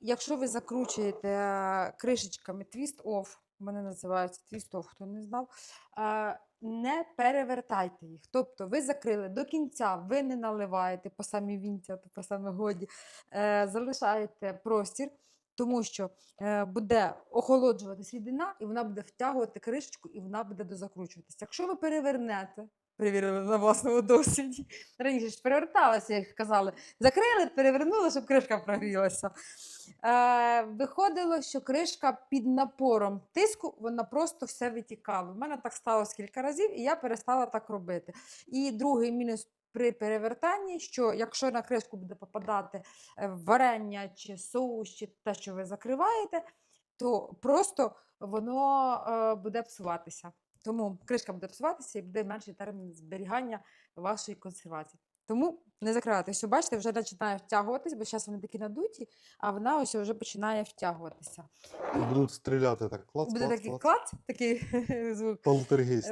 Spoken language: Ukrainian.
якщо ви закручуєте е, кришечками twist off, в мене називається twist off, хто не знав, е, не перевертайте їх. Тобто ви закрили до кінця, ви не наливаєте по самі вінця, по саме годі, е, залишаєте простір, тому що буде охолоджуватись рідина, і вона буде втягувати кришечку, і вона буде дозакручуватися. Якщо ви перевернете, перевірили на власному досвіді. Раніше ж переверталася, як казали, закрили, перевернули, щоб кришка прогрілася. Е, виходило, що кришка під напором тиску, вона просто все витікала. У мене так сталося кілька разів, і я перестала так робити. І другий мінус при перевертанні, що якщо на кришку буде попадати е, варення чи соус, чи те, що ви закриваєте, то просто воно е, буде псуватися. Тому кришка буде псуватися і буде менший термін зберігання вашої консервації. Тому не закривайте. що бачите, вже починає втягуватись, бо зараз вони такі надуті, а вона ось вже починає втягуватися. І будуть стріляти так. Клац, Буде клац, такий клац. клац, такий звук. Полтергейст.